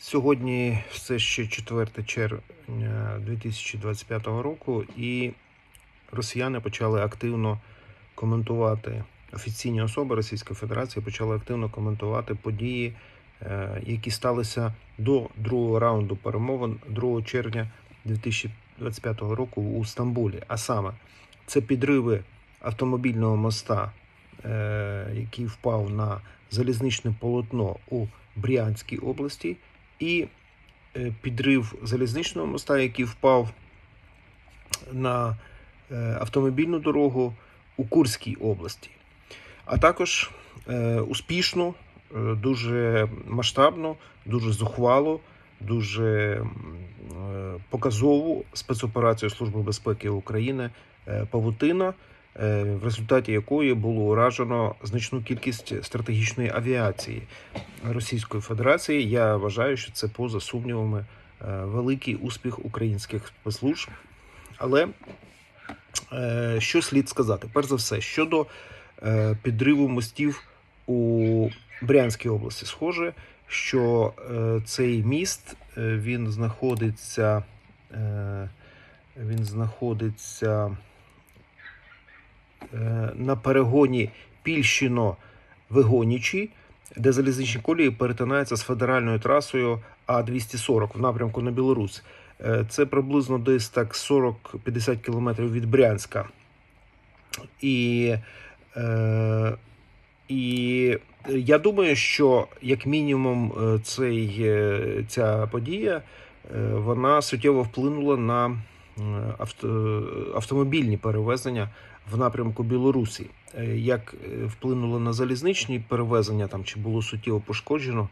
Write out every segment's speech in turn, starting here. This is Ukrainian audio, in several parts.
Сьогодні все ще 4 червня 2025 року, і росіяни почали активно коментувати офіційні особи Російської Федерації почали активно коментувати події, е, які сталися до другого раунду перемовин 2 червня 2025 року у Стамбулі. А саме це підриви автомобільного моста, е, який впав на залізничне полотно у Брянській області, і е, підрив залізничного моста, який впав на е, автомобільну дорогу у Курській області. А також е, успішну, е, дуже масштабну, дуже зухвалу, дуже показову спецоперацію Служби безпеки України Павутина, в результаті якої було уражено значну кількість стратегічної авіації Російської Федерації. Я вважаю, що це поза сумнівами е, великий успіх українських спецслужб. Але е, що слід сказати? Перш за все, щодо е, підриву мостів у Брянській області, схоже, що е, цей міст е, він знаходиться, е, він знаходиться е, на перегоні Пільщино-Вигонічі, де залізничні колії перетинаються з федеральною трасою А240 в напрямку на Білорусь. Е, Це приблизно десь так 40-50 кілометрів від Брянська. І, е, і я думаю, що як мінімум е, цей, е, ця подія е, вона суттєво вплинула на е, авто, автомобільні перевезення в напрямку Білорусі. Е, Як е, вплинуло на залізничні перевезення, там чи було суттєво пошкоджено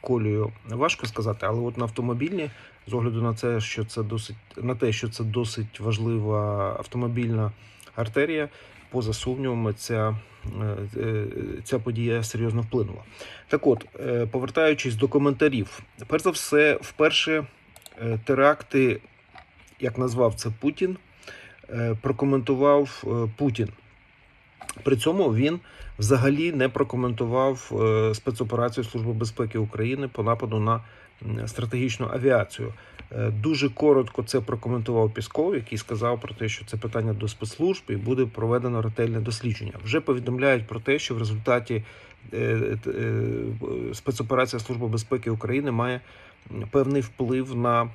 колію, важко сказати, але от на автомобільні, з огляду на це, що це досить на те, що це досить важлива автомобільна артерія, поза сумнівами, ця, е, ця подія серйозно вплинула. Так от, повертаючись до коментарів, перш за все, вперше теракти, як назвав це Путін, прокоментував е, Путін. При цьому він взагалі не прокоментував е, спецоперацію Служби безпеки України по нападу на стратегічну авіацію. Е, Дуже коротко це прокоментував Пісков, який сказав про те, що це питання до спецслужб і буде проведено ретельне дослідження. Вже повідомляють про те, що в результаті е, е, спецоперація Служби безпеки України має певний вплив на е,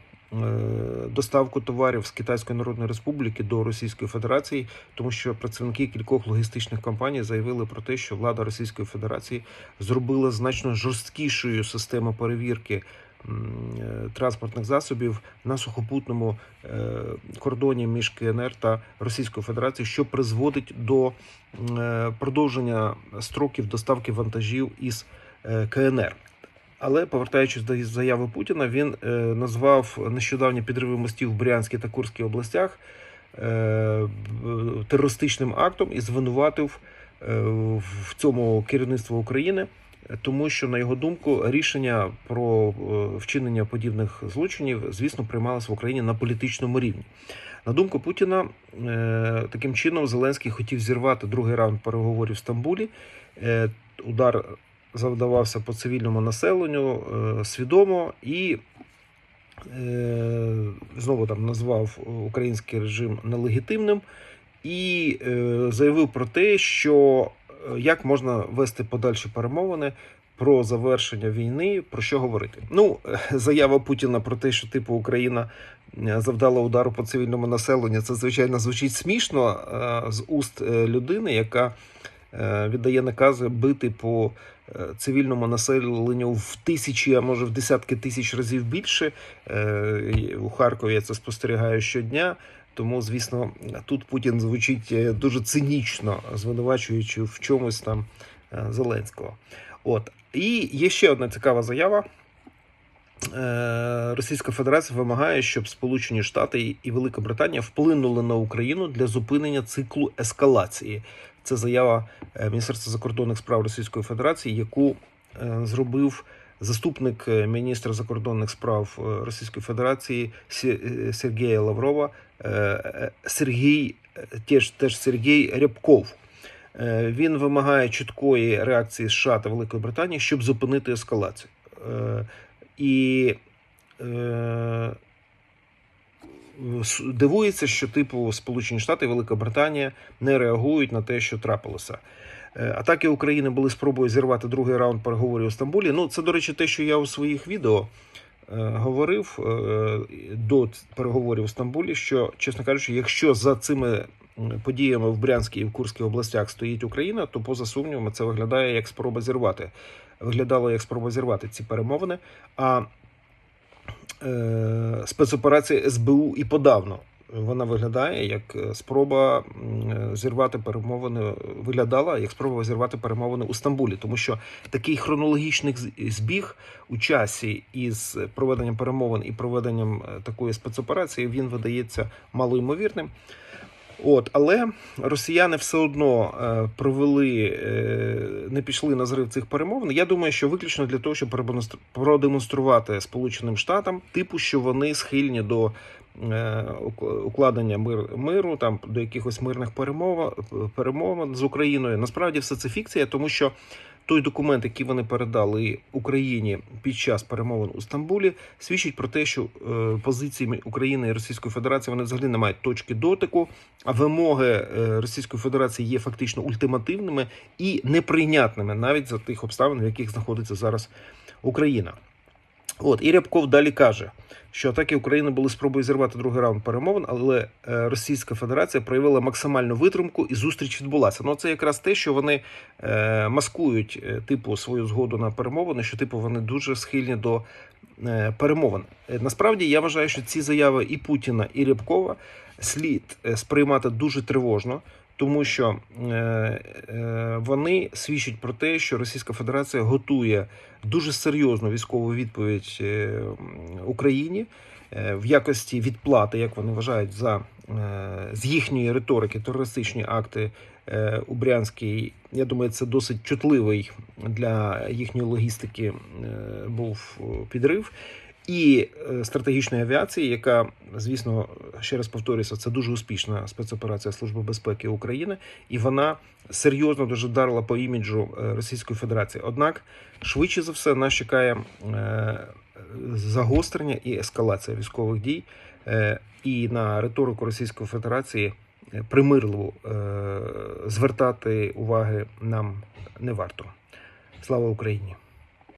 доставку товарів з Китайської Народної Республіки до Російської Федерації, тому що працівники кількох логістичних компаній заявили про те, що влада Російської Федерації зробила значно жорсткішою систему перевірки е, транспортних засобів на сухопутному е, кордоні між КНР та Російською Федерацією, що призводить до е, продовження строків доставки вантажів із е, КНР. Але повертаючись до заяви Путіна, він е, назвав нещодавні підриви мостів в Брянській та Курській областях е, терористичним актом і звинуватив е, в цьому керівництво України, тому що, на його думку, рішення про вчинення подібних злочинів, звісно, приймалося в Україні на політичному рівні. На думку Путіна, таким чином Зеленський хотів зірвати другий раунд переговорів в Стамбулі. Удар завдавався по цивільному населенню е, свідомо і е, знову там назвав український режим нелегітимним і е, заявив про те, що як можна вести подальші перемовини. Про завершення війни, про що говорити? Ну, заява Путіна про те, що типу Україна завдала удару по цивільному населенню, це звичайно звучить смішно з уст людини, яка віддає накази бити по е, цивільному населенню в тисячі, а може в десятки тисяч разів більше. Е, У Харкові я це спостерігаю щодня. Тому, звісно, тут Путін звучить е, дуже цинічно, звинувачуючи в чомусь там е, Зеленського. От і є ще одна цікава заява. Е, Російська Федерація вимагає, щоб Сполучені Штати і Велика Британія вплинули на Україну для зупинення циклу ескалації. Це заява е, Міністерства закордонних справ Російської Федерації, яку е, зробив заступник е, міністра закордонних справ Російської Федерації Сергія Лаврова, Сергій теж, теж Сергій Рябков. Він вимагає чіткої реакції США та Великої Британії, щоб зупинити ескалацію. І дивується, що типу Сполучені Штати і Велика Британія не реагують на те, що трапилося. Е, Атаки України були спробою зірвати другий раунд переговорів у Стамбулі. Ну, це, до речі, те, що я у своїх відео е, говорив е, до переговорів у Стамбулі, що, чесно кажучи, якщо за цими подіями в Брянській і в Курській областях стоїть Україна, то поза сумнівами це виглядає як спроба зірвати. Виглядало як спроба зірвати ці перемовини. А е, спецоперація СБУ і подавно вона виглядає як е, спроба е, зірвати перемовини. Виглядала як спроба зірвати перемовини у Стамбулі, тому що такий хронологічний збіг у часі із проведенням перемовин і проведенням такої спецоперації він видається малоймовірним. От, але росіяни все одно е, провели, е, не пішли на зрив цих перемовин. Я думаю, що виключно для того, щоб продемонструвати Сполученим Штатам, типу, що вони схильні до е, укладення мир, миру, там до якихось мирних перемов, перемовин з Україною. Насправді все це фікція, тому що той документ, який вони передали Україні під час перемовин у Стамбулі, свідчить про те, що е, позиції України і Російської Федерації вони взагалі не мають точки дотику, а вимоги е, Російської Федерації є фактично ультимативними і неприйнятними навіть за тих обставин, в яких знаходиться зараз Україна. От і Рябков далі каже, що атаки України були спробою зірвати другий раунд перемовин, але е, Російська Федерація проявила максимальну витримку і зустріч відбулася. Ну це якраз те, що вони е, маскують е, типу свою згоду на перемовини, що типу вони дуже схильні до перемовин. Насправді я вважаю, що ці заяви і Путіна, і Рябкова слід сприймати дуже тривожно. Тому що е, е, вони свідчать про те, що Російська Федерація готує дуже серйозну військову відповідь е, Україні в якості відплати, як вони вважають, за з їхньої риторики терористичні акти у Брянській. Я думаю, це досить чутливий для їхньої логістики був підрив. І е, стратегічної авіації, яка, звісно, ще раз повторюся, це дуже успішна спецоперація Служби безпеки України, і вона серйозно дуже вдарила по іміджу е, Російської Федерації. Однак, швидше за все, нас чекає е, загострення і ескалація військових дій, і на риторику Російської Федерації примирливо звертати уваги нам не варто. Слава Україні!